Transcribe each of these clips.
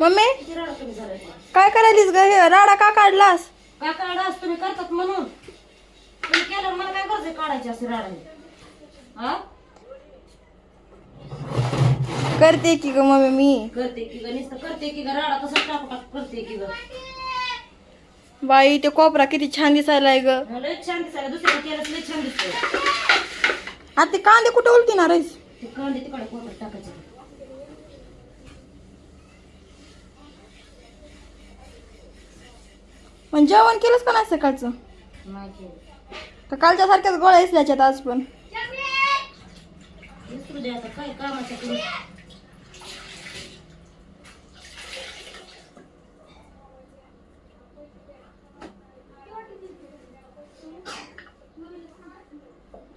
Mummy? काय करायलीस ग? हे राडा का काढलास? काय काढा असं तुम्ही करतात म्हणून. तुम्ही केल्यावर मला काय गरज आहे काढायची असे राडा हा? करते की ग मम्मी मी. करते की ग नुसतं करते की ग राडा करते की ग? बाई ते कोपरा किती छान दिसायलाय ग. लय छान दिसायला. दुसऱ्या केलं लय छान दिसतंय. आता ते कांदे कुठे उलटीणार आहेस? ते कांदे तिकडे पण जेवण केलंच का नाही सकाळचं? तर कालच्या सारख्याच गोळ्या असल्याच्यात आज पण.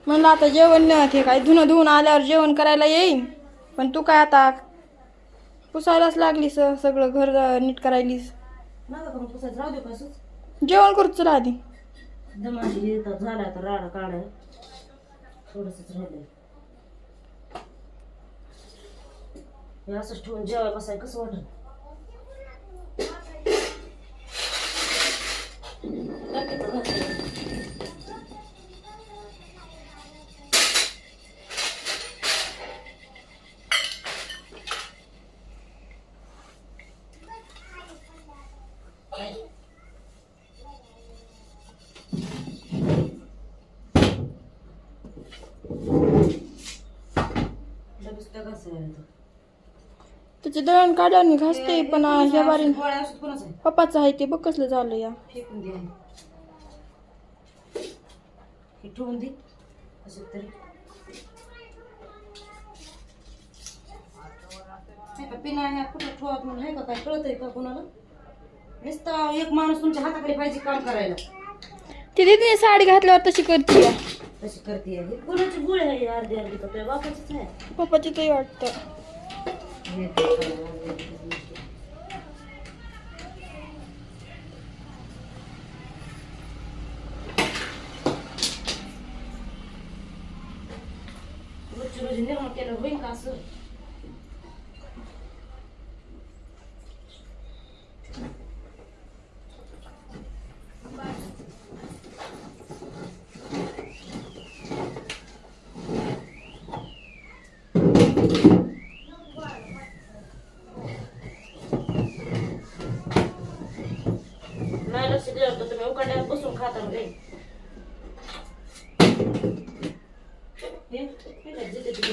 म्हणलं आता जेवण नाही ते काय धुणं धुवून आल्यावर जेवण करायला येईन. पण तू काय आता पुसायलाच लागलीस सगळं घर नीट करायलीस. नका करून पुसायचं. राहू दे कसंच जेवण करूच चला आधी दमाशी येतात. झाला आता राडा काढाय थोडंसंच राहिलंय. हे असंच ठेवून जेवाय बसाय कसं वाटत घासायला. त्याचे दळण मी घासते पण ह्या बारीन. गोळ्या औषध कोणाचं आहे पप्पाचं आहे ते बघ कसलं झालं या. फेकून दे. हे ठेवून दे. असं तरी. का पिना ह्या कुठं ठेवत म्हणून आहे का काय? कळत आहे का कोणाला? नुसतं एक माणूस तुमच्या हाताखाली पाहिजे काम करायला. ती दीदीने साडी घातल्यावर तशी करते या. तशी करते हे कोणाची गोळी आहे अर्धी अर्धी का तुझ्या बापाचीच आहे? पप्पाची तरी वाटतं. हे ते करा, अर्धी अर्धी. रोजची रोजी निर्माण केलं होईन का असं? नाही तुम्ही बसून खाता रे हे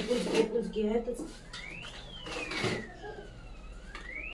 पुंजकी पुंजकी आहेतच.